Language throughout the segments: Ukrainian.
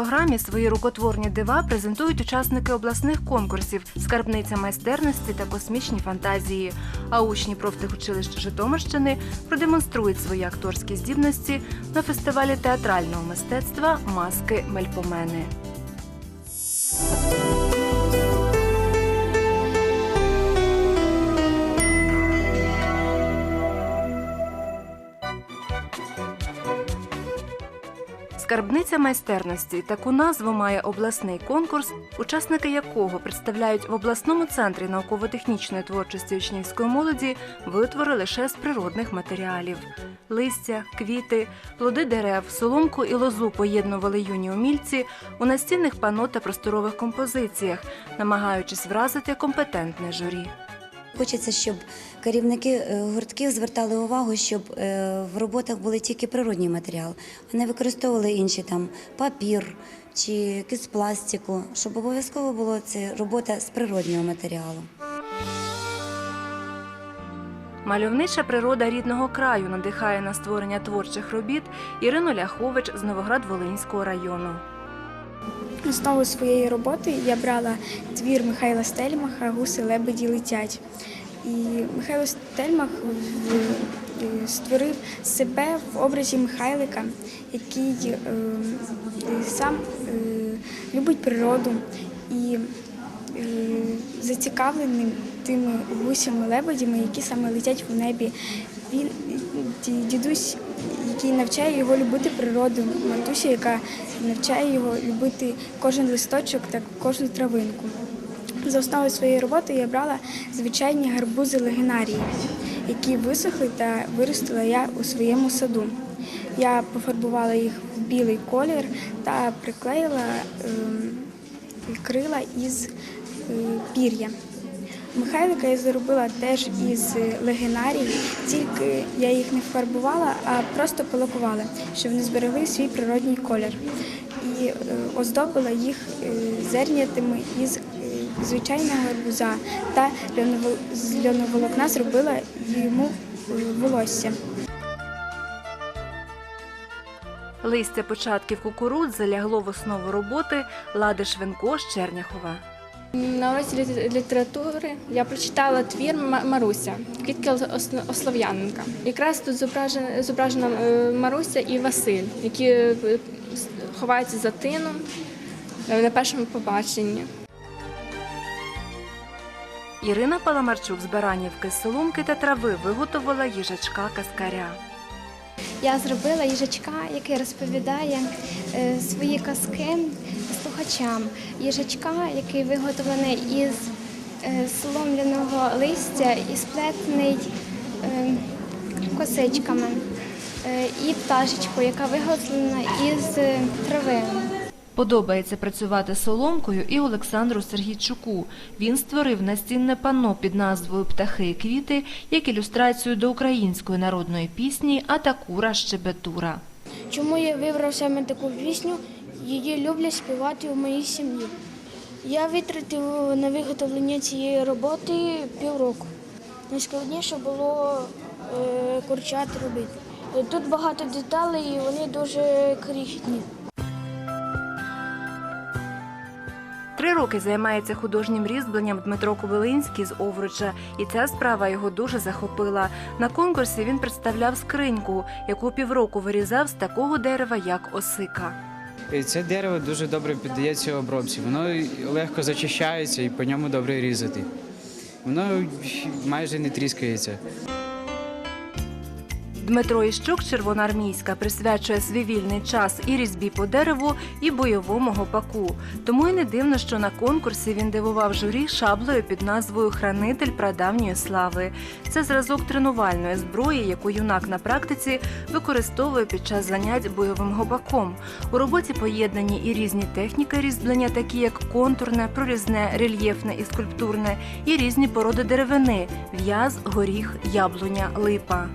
Програмі свої рукотворні дива презентують учасники обласних конкурсів, скарбниця майстерності та космічні фантазії. А учні профтехучилища Житомирщини продемонструють свої акторські здібності на фестивалі театрального мистецтва Маски Мельпомени. Скарбниця майстерності таку назву має обласний конкурс, учасники якого представляють в обласному центрі науково-технічної творчості учнівської молоді витвори лише з природних матеріалів: листя, квіти, плоди дерев, соломку і лозу поєднували юні умільці у настінних пано та просторових композиціях, намагаючись вразити компетентне журі. Хочеться, щоб керівники е, гуртків звертали увагу, щоб е, в роботах були тільки природні матеріали, а не використовували інші там папір чи якийсь пластику, щоб обов'язково було це робота з природнього матеріалу. Мальовнича природа рідного краю надихає на створення творчих робіт Ірину Ляхович з Новоград-Волинського району. Основу своєї роботи я брала твір Михайла Стельмаха Гуси лебеді летять. І Михайло Стельмах е, створив себе в образі Михайлика, який е, е, сам е, любить природу і е, зацікавлений тими гусями лебедями, які саме летять в небі. Він дідусь, який навчає його любити природу, матуся, яка навчає його любити кожен листочок та кожну травинку. За основу своєї роботи я брала звичайні гарбузи легенарії, які висохли та виростила я у своєму саду. Я пофарбувала їх в білий колір та приклеїла ем, крила із е, пір'я. Михайлика я заробила теж із легенарій, тільки я їх не фарбувала, а просто полакувала, щоб вони зберегли свій природній колір. І е, оздобила їх е, зернятими із звичайного гарбуза та з льоноволокна зробила йому е, волосся. Листя початків кукурудзи лягло в основу роботи Лади Швенко з Черняхова. На уроці літератури я прочитала твір Маруся Квітки Ослов'яненка. Якраз тут зображена, зображена е, Маруся і Василь, які е, ховаються за тином на першому побаченні. Ірина Паламарчук з Баранівки, з соломки та трави виготовила їжачка каскаря. Я зробила їжачка, який розповідає е, свої казки слухачам. Їжачка, який виготовлений із е, листя і сплетений е, косичками. І пташечку, яка виготовлена із трави. Подобається працювати соломкою і Олександру Сергійчуку. Він створив настінне панно під назвою Птахи і квіти як ілюстрацію до української народної пісні Атакура Щебетура. Чому я вибрав саме таку пісню? Її люблять співати у моїй сім'ї. Я витратив на виготовлення цієї роботи півроку. Найскладніше було е, курчат робити. Тут багато деталей і вони дуже крихітні. Три роки займається художнім різьбленням Дмитро Кобилинський з Овруча, і ця справа його дуже захопила. На конкурсі він представляв скриньку, яку півроку вирізав з такого дерева, як осика. Це дерево дуже добре піддається обробці. Воно легко зачищається і по ньому добре різати. Воно майже не тріскається. Дмитро Іщук червоноармійська присвячує свій вільний час і різьбі по дереву, і бойовому гопаку. Тому й не дивно, що на конкурсі він дивував журі шаблею під назвою Хранитель прадавньої слави. Це зразок тренувальної зброї, яку юнак на практиці використовує під час занять бойовим гопаком. У роботі поєднані і різні техніки різьблення, такі як контурне, прорізне, рельєфне і скульптурне, і різні породи деревини в'яз, горіх, яблуня, липа.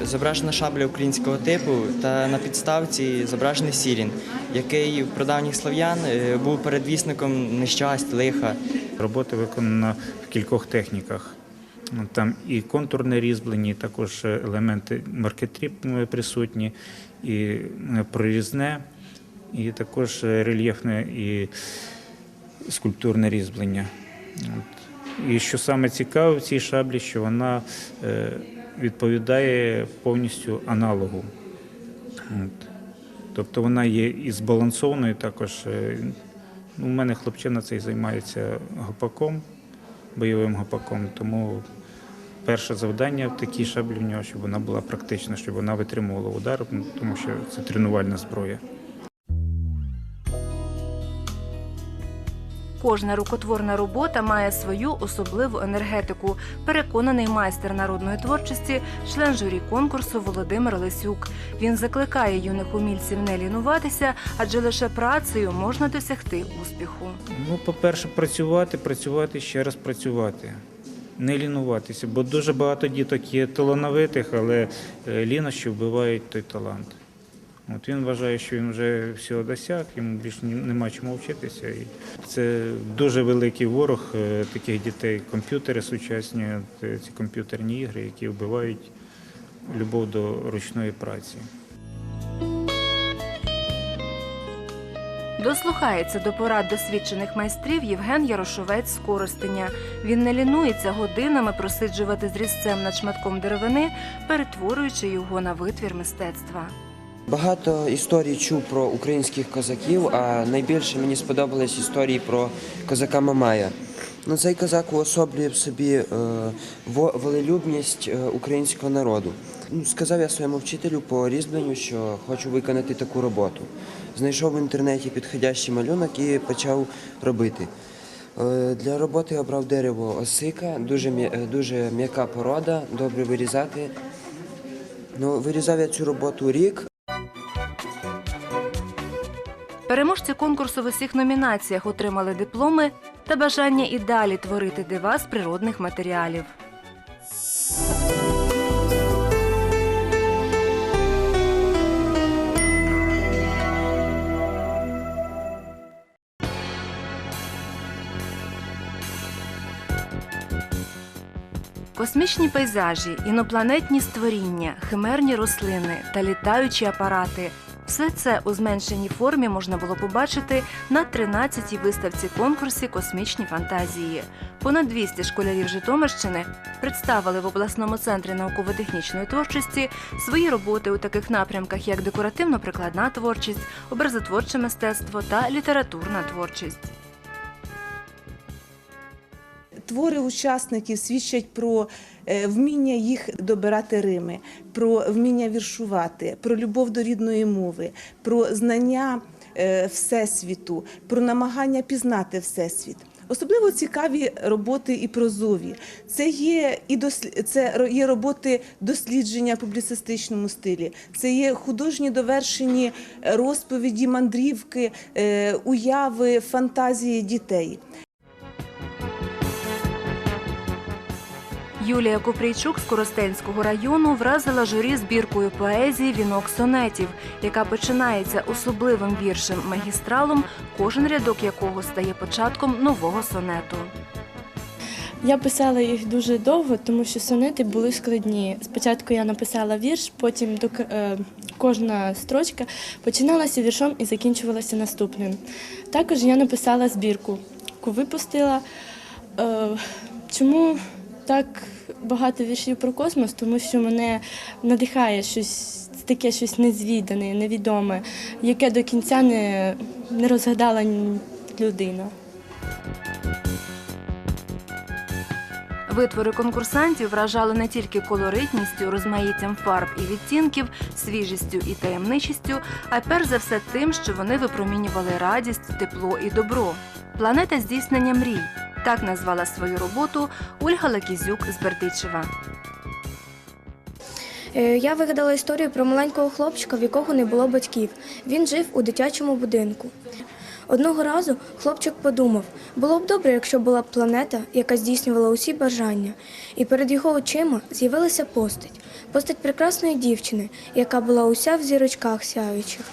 Зображена шабля українського типу та на підставці зображений сірін, який в прадавніх слов'ян е, був передвісником нещасть, лиха. Робота виконана в кількох техніках. Там і контурне різьблення, також елементи маркетріп присутні, і е, прорізне, і також е, рельєфне і скульптурне різьблення. І що саме цікаве в цій шаблі, що вона е, відповідає повністю аналогу. От. Тобто вона є і збалансованою також. е, У мене хлопчина цей займається гопаком, бойовим гопаком, тому перше завдання в такій шаблі в нього, щоб вона була практична, щоб вона витримувала удар, ну, тому що це тренувальна зброя. Кожна рукотворна робота має свою особливу енергетику. Переконаний майстер народної творчості, член журі конкурсу Володимир Лисюк. Він закликає юних умільців не лінуватися, адже лише працею можна досягти успіху. Ну, по-перше, працювати, працювати, ще раз працювати. Не лінуватися, бо дуже багато діток є талановитих, але е, лінощі вбивають той талант. От він вважає, що він вже всього досяг, йому більше нема чому вчитися. І це дуже великий ворог е, таких дітей. Комп'ютери сучасні, е, ці комп'ютерні ігри, які вбивають любов до ручної праці. Дослухається до порад досвідчених майстрів Євген Ярошовець з Коростеня. Він не лінується годинами просиджувати з різцем над шматком деревини, перетворюючи його на витвір мистецтва. Багато історій чув про українських козаків, а найбільше мені сподобались історії про козака Мамая. Ну, цей козак уособлює в собі е, волелюбність е, українського народу. Ну, сказав я своєму вчителю по різьбленню, що хочу виконати таку роботу. Знайшов в інтернеті підходящий малюнок і почав робити. Е, Для роботи обрав дерево осика, дуже, е, дуже м'яка порода, добре вирізати. Ну, вирізав я цю роботу рік. Переможці конкурсу в усіх номінаціях отримали дипломи та бажання і далі творити дива з природних матеріалів. Космічні пейзажі, інопланетні створіння, химерні рослини та літаючі апарати все це у зменшеній формі можна було побачити на 13-й виставці конкурсі Космічні фантазії. Понад 200 школярів Житомирщини представили в обласному центрі науково-технічної творчості свої роботи у таких напрямках, як декоративно-прикладна творчість, образотворче мистецтво та літературна творчість. Твори учасників свідчать про е, вміння їх добирати рими, про вміння віршувати, про любов до рідної мови, про знання е, всесвіту, про намагання пізнати всесвіт. Особливо цікаві роботи і прозові. Це є і дослі- це є роботи дослідження в публіцистичному стилі. Це є художні довершені розповіді, мандрівки, е, уяви, фантазії дітей. Юлія Купрійчук з Коростенського району вразила журі збіркою поезії Вінок сонетів, яка починається особливим віршем магістралом, кожен рядок якого стає початком нового сонету. Я писала їх дуже довго, тому що сонети були складні. Спочатку я написала вірш, потім е, кожна строчка починалася віршом і закінчувалася наступним. Також я написала збірку, яку випустила. Е, чому так багато віршів про космос? Тому що мене надихає щось таке, щось незвідане, невідоме, яке до кінця не, не розгадала людина. Витвори конкурсантів вражали не тільки колоритністю, розмаїттям фарб і відтінків, свіжістю і таємничістю, а перш за все тим, що вони випромінювали радість, тепло і добро. Планета здійснення мрій. Так назвала свою роботу Ольга Лакізюк з Бердичева. Е, Я вигадала історію про маленького хлопчика, в якого не було батьків. Він жив у дитячому будинку. Одного разу хлопчик подумав, було б добре, якщо була б планета, яка здійснювала усі бажання. І перед його очима з'явилася постать. Постать прекрасної дівчини, яка була уся в зірочках сяючих.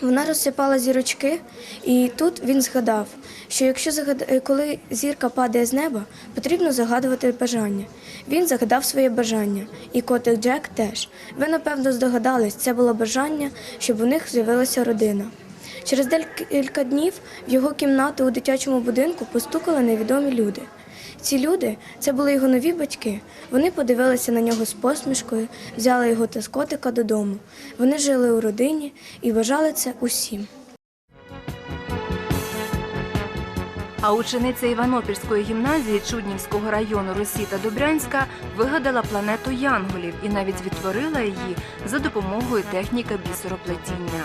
Вона розсипала зірочки, і тут він згадав, що якщо загад... е, коли зірка падає з неба, потрібно загадувати бажання. Він загадав своє бажання, і котик Джек теж. Ви, напевно, здогадались, це було бажання, щоб у них з'явилася родина. Через декілька днів в його кімнату у дитячому будинку постукали невідомі люди. Ці люди це були його нові батьки. Вони подивилися на нього з посмішкою, взяли його та з котика додому. Вони жили у родині і бажали це усім. А учениця Іванопільської гімназії Чуднівського району Росіта Добрянська вигадала планету Янголів і навіть відтворила її за допомогою техніки бісероплетіння.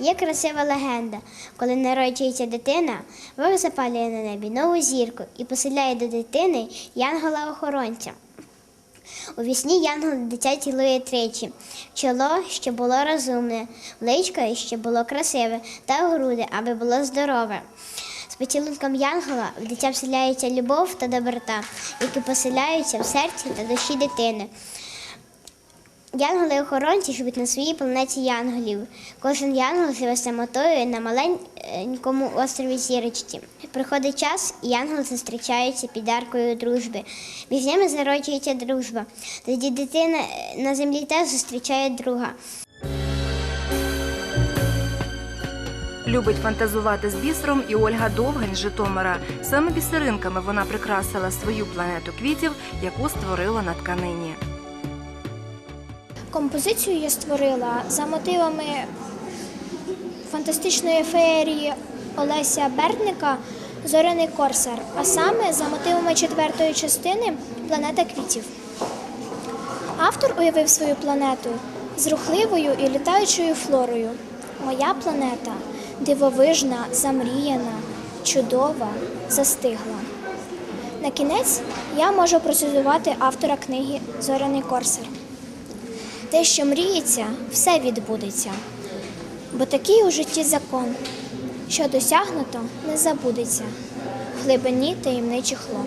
Є красива легенда. Коли народжується дитина, Бог запалює на небі нову зірку і поселяє до дитини янгола-охоронця. У вісні янгол дитя цілує тричі. Чоло, що було розумне, личко, що було красиве, та груди, аби було здорове. З поцілунком янгола в дитя вселяється любов та доброта, які поселяються в серці та душі дитини. Янголи-охоронці живуть на своїй планеті янголів. Кожен янгол живе самотою на маленькому острові Зірочці. Приходить час, і янголи зустрічаються під аркою дружби. Між ними зароджується дружба. Тоді дитина на землі теж зустрічає друга. Любить фантазувати з бісером і Ольга Довгань з Житомира. Саме бісеринками вона прикрасила свою планету квітів, яку створила на тканині. Композицію я створила за мотивами фантастичної феєрії Олеся Бердника Зоряний Корсар, а саме за мотивами четвертої частини Планета квітів. Автор уявив свою планету з рухливою і літаючою флорою. Моя планета дивовижна, замріяна, чудова, застигла. На кінець я можу процитувати автора книги Зоряний Корсар. Те, що мріється, все відбудеться. Бо такий у житті закон, що досягнуто, не забудеться в глибині таємничих лон.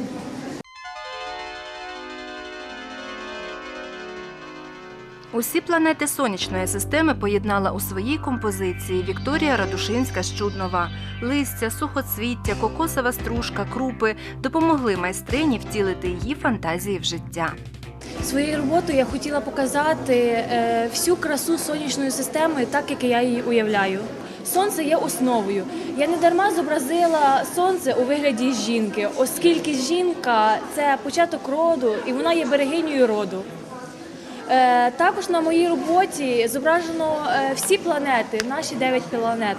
Усі планети сонячної системи поєднала у своїй композиції Вікторія Радушинська з Чуднова. Листя, сухоцвіття, кокосова стружка, крупи допомогли майстрині втілити її фантазії в життя. Своєю роботою я хотіла показати е, всю красу сонячної системи, так як я її уявляю. Сонце є основою. Я не дарма зобразила сонце у вигляді жінки, оскільки жінка це початок роду і вона є берегинею роду. Е, Також на моїй роботі зображено е, всі планети, наші дев'ять планет.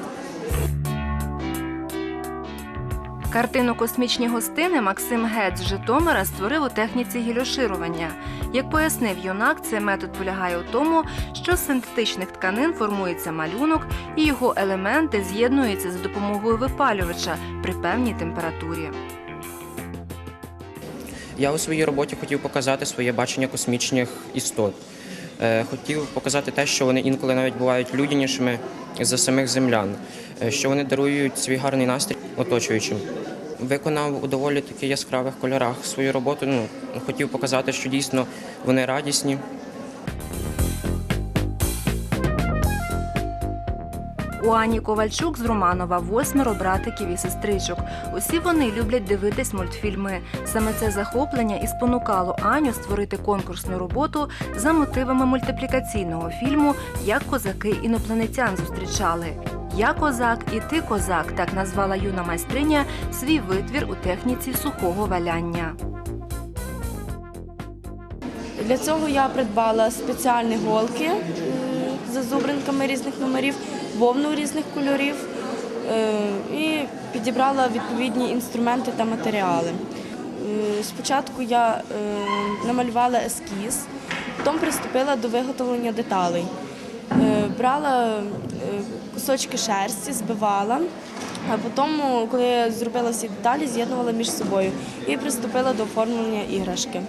Картину Космічні гостини Максим Гець з Житомира створив у техніці гілюширування. Як пояснив юнак, цей метод полягає у тому, що з синтетичних тканин формується малюнок і його елементи з'єднуються за допомогою випалювача при певній температурі. Я у своїй роботі хотів показати своє бачення космічних істот. Е, Хотів показати те, що вони інколи навіть бувають людянішими за самих землян, е, що вони дарують свій гарний настрій оточуючим. Виконав у доволі таки яскравих кольорах свою роботу. Ну, хотів показати, що дійсно вони радісні, У Ані Ковальчук з Романова восьмеро братиків і сестричок. Усі вони люблять дивитись мультфільми. Саме це захоплення і спонукало Аню створити конкурсну роботу за мотивами мультиплікаційного фільму Як козаки інопланетян зустрічали. Я козак і ти козак так назвала юна майстриня свій витвір у техніці сухого валяння. Для цього я придбала спеціальні голки з зазубринками різних номерів, вовну різних кольорів е, і підібрала відповідні інструменти та матеріали. Е, Спочатку я е, намалювала ескіз, потім приступила до виготовлення деталей. Брала кусочки шерсті, збивала, а потім, коли я зробила всі деталі, з'єднувала між собою і приступила до оформлення іграшки.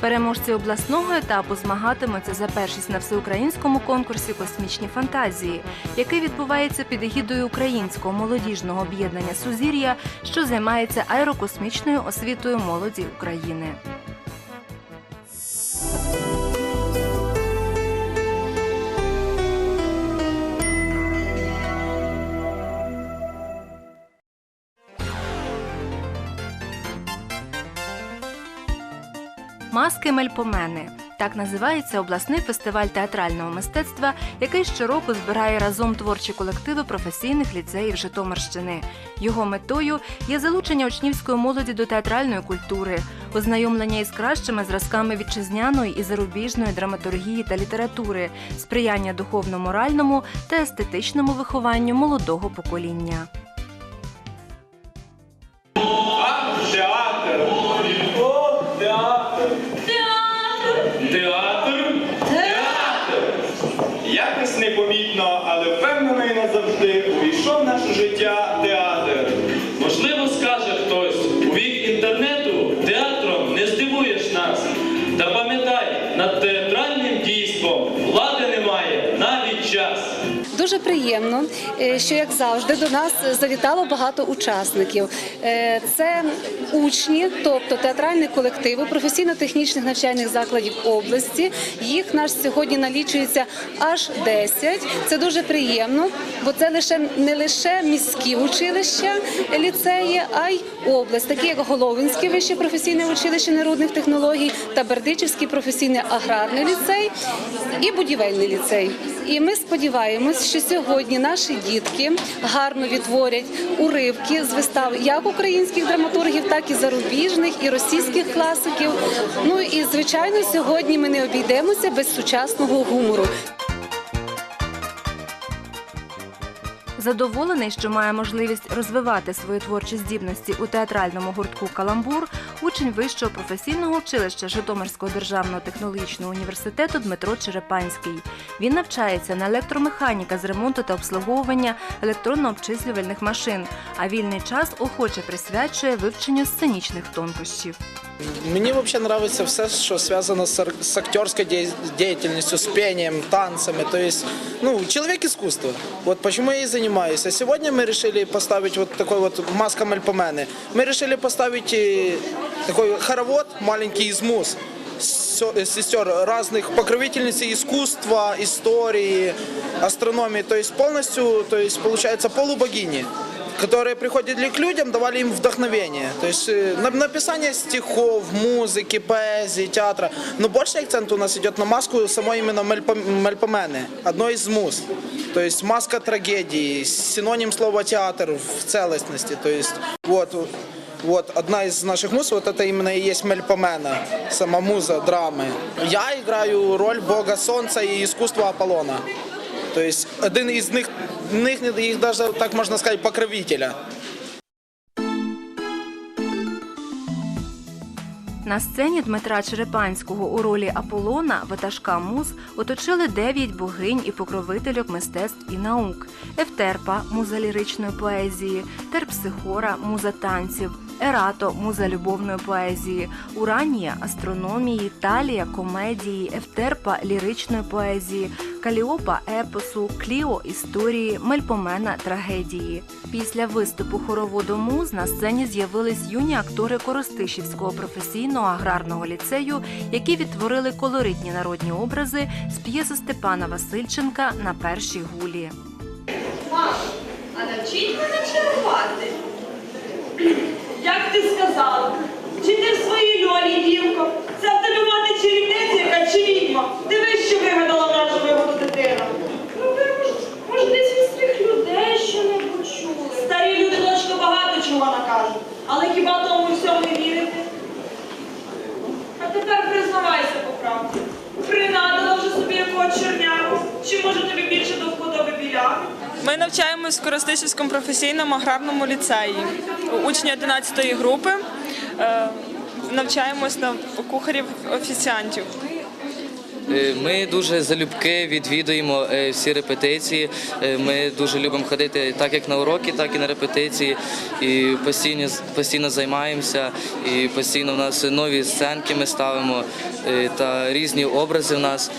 Переможці обласного етапу змагатимуться за першість на всеукраїнському конкурсі Космічні фантазії, який відбувається під егідою українського молодіжного об'єднання Сузір'я, що займається аерокосмічною освітою молоді України. Маски Мельпомени. Так називається обласний фестиваль театрального мистецтва, який щороку збирає разом творчі колективи професійних ліцеїв Житомирщини. Його метою є залучення учнівської молоді до театральної культури, ознайомлення із кращими зразками вітчизняної і зарубіжної драматургії та літератури, сприяння духовно-моральному та естетичному вихованню молодого покоління. Що як завжди до нас завітало багато учасників. Е, Це учні, тобто театральні колективи професійно-технічних навчальних закладів області. Їх наш сьогодні налічується аж 10. Це дуже приємно, бо це лише не лише міські училища, ліцеї, а й область, такі як Головинське вище професійне училище народних технологій та Бердичівський професійний аграрний ліцей і будівельний ліцей. І ми сподіваємось, що сьогодні наші дітки гарно відтворять уривки з вистав як українських драматургів, так і зарубіжних, і російських класиків. Ну і звичайно, сьогодні ми не обійдемося без сучасного гумору. Задоволений, що має можливість розвивати свої творчі здібності у театральному гуртку Каламбур, учень вищого професійного училища Житомирського державного технологічного університету Дмитро Черепанський. Він навчається на електромеханіка з ремонту та обслуговування електронно-обчислювальних машин, а вільний час охоче присвячує вивченню сценічних тонкощів. Мені взагалі подобається все, що зв'язано з, ар- з актерською дій- діяльністю, з пением, танцями. То есть, ну, человек искусства. Вот почему я и занимаюсь. А сегодня мы решили поставить вот такой вот маска Мельпомены. Мы решили поставить э, такой хоровод маленький из мус сё- э, сестер разных покровительниц искусства, истории, астрономии. То есть полностью, то есть получается полубогини которые приходили к людям, давали им вдохновение. То есть э, на- написание стихов, музыки, поэзии, театра. Но больший акцент у нас идет на маску самой именно Мельпо- Мельпомены, одной из муз. То есть маска трагедии, синоним слова театр в целостности. То есть вот, вот одна из наших муз, вот это именно и есть Мельпомена, сама муза драмы. Я играю роль бога солнца и искусства Аполлона. То есть один із них, них їх даже так можна сказати, покровителя. На сцені Дмитра Черепанського у ролі Аполлона ватажка муз оточили дев'ять богинь і покровительок мистецтв і наук: Ефтерпа муза ліричної поезії, Терпсихора муза танців, Ерато муза любовної поезії, Уранія астрономії, Талія комедії, Ефтерпа ліричної поезії, Каліопа епосу, Кліо історії, Мельпомена трагедії. Після виступу хороводу муз на сцені з'явились юні актори Коростишівського професійного аграрного ліцею, які відтворили колоритні народні образи з п'єси Степана Васильченка на першій гулі. Мамо, а навчіть мене чарувати. Як ти сказала? Чи ти в своїй льолі, дівко? Це в тебе мати чарівниця, яка чи відьма? Дивись, що вигадала наша вигоду дитина. Ну, ви, може, десь від старих людей що-небудь чули. Старі люди, дочко, багато чого накажуть. Але хіба тому всьому і вірити? А тепер признавайся по правді. Принадила вже собі якого черняку? Чи може тобі більше до вподоби біляки? Ми навчаємось в Коростишівському професійному аграрному ліцеї. Учні 11 групи е, навчаємось на кухарів-офіціантів. Е, Ми дуже залюбки відвідуємо е, всі репетиції. Ми дуже любимо ходити так як на уроки, так і на репетиції. І постійно, постійно займаємося, і постійно в нас нові сценки ми ставимо та різні образи в нас.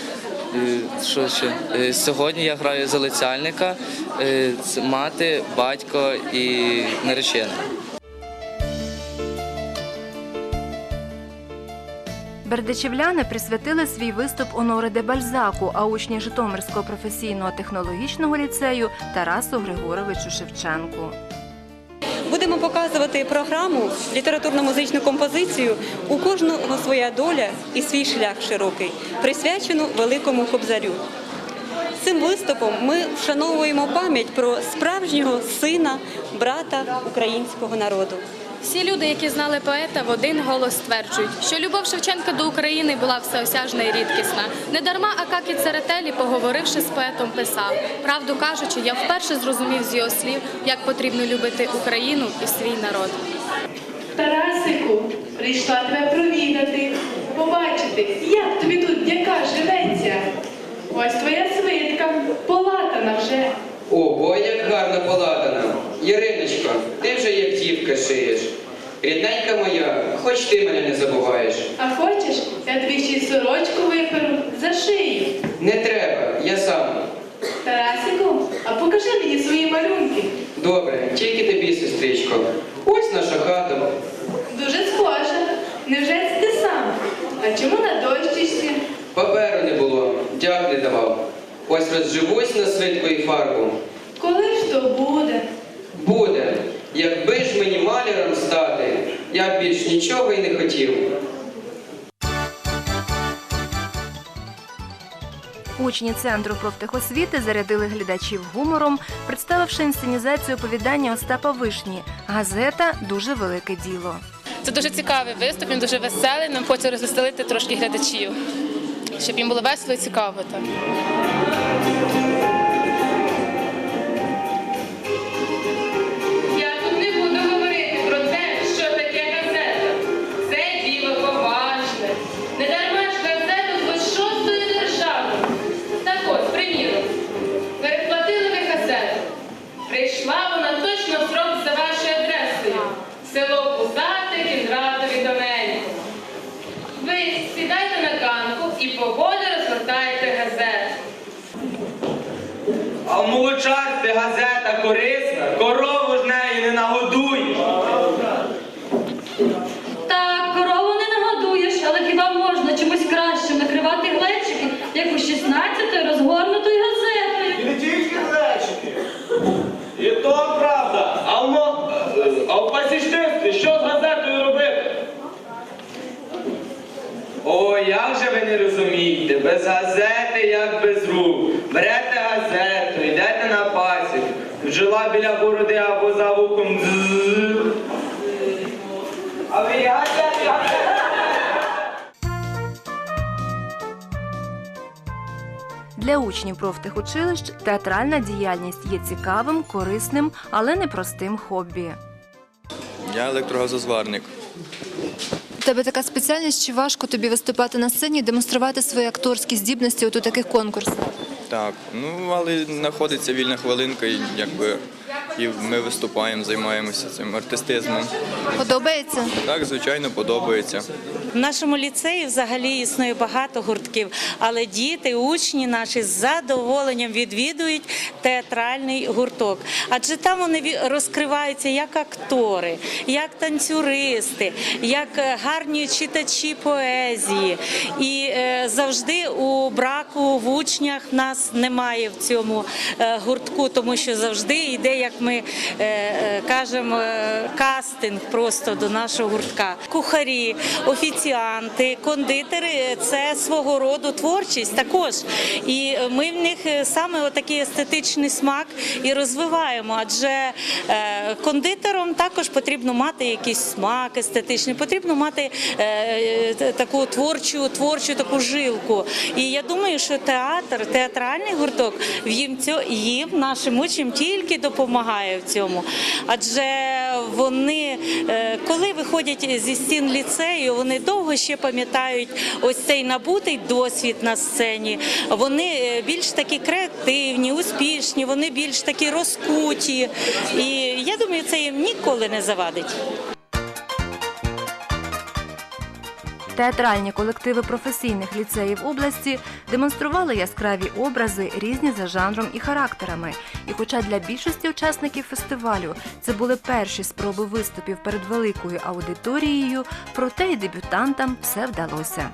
Е, Що ще? Е, Сьогодні я граю залицяльника, е, мати, батько і наречена. Бердичівляни присвятили свій виступ Оноре де Бальзаку, а учні Житомирського професійного технологічного ліцею Тарасу Григоровичу Шевченку. Показувати програму, літературно-музичну композицію у кожного своя доля і свій шлях широкий, присвячену великому кобзарю. Цим виступом ми вшановуємо пам'ять про справжнього сина, брата українського народу. Всі люди, які знали поета, в один голос стверджують, що любов Шевченка до України була всеосяжна і рідкісна. Недарма Акакі Церетелі, поговоривши з поетом, писав: правду кажучи, я вперше зрозумів з його слів, як потрібно любити Україну і свій народ. Тарасику, прийшла тебе провідати, побачити, як тобі тут дяка живеться. Ось твоя свитка, полатана вже. Ого, як гарно полатана. Іриночко, ти вже як дівка шиєш. Рідненька моя, хоч ти мене не забуваєш. А хочеш, я тобі ще й сорочку виперу за шию. Не треба, я сам. Тарасику, а покажи мені свої малюнки. Добре, тільки тобі, сестричко. Ось наша хата. Дуже схоже. Невже це ти сам? А чому на дощечці? Паперу не було, дяк не давав. Ось на свитку і фарбу. Коли ж то буде? Буде. Якби ж мені маляром стати, я б більш нічого й не хотів. Учні центру профтехосвіти зарядили глядачів гумором, представивши інсценізацію оповідання Остапа Вишні. Газета дуже велике діло. Це дуже цікавий виступ, він дуже веселий. Нам хочеться розвеселити трошки глядачів, щоб їм було весело і цікаво. Так. Як же ви не розумієте, без газети, як без рук. Берете газету, йдете на пасік, жила біля бороди або за вухом. А ви газети, газети. Для учнів профтехучилищ театральна діяльність є цікавим, корисним, але непростим хобі. Я електрогазозварник. Тебе така спеціальність, чи важко тобі виступати на сцені і демонструвати свої акторські здібності от у таких конкурсах? Так, ну але знаходиться вільна хвилинка, і якби і ми виступаємо, займаємося цим артистизмом. Подобається? Так, звичайно, подобається. В нашому ліцеї взагалі існує багато гуртків, але діти, учні наші з задоволенням відвідують театральний гурток. Адже там вони розкриваються як актори, як танцюристи, як е, гарні читачі поезії. І е, завжди у браку в учнях нас немає в цьому е, гуртку, тому що завжди йде, як ми е, е, кажемо, е, кастинг просто до нашого гуртка. Кухарі, офіціанти, кондитери це свого роду творчість також. І ми в них саме отакий естетичний смак і розвиваємо. Адже кондитерам також потрібно мати якийсь смак естетичний, потрібно мати таку творчу, творчу таку жилку. І я думаю, що театр, театральний гурток їм їм, нашим учням, тільки допомагає в цьому. Адже вони, е, коли виходять зі стін ліцею, вони довго ще пам'ятають ось цей набутий досвід на сцені. Вони е, більш такі креативні, успішні, вони більш такі розкуті. І я думаю, це їм ніколи не завадить. Театральні колективи професійних ліцеїв області демонстрували яскраві образи, різні за жанром і характерами. І хоча для більшості учасників фестивалю це були перші спроби виступів перед великою аудиторією, проте й дебютантам все вдалося.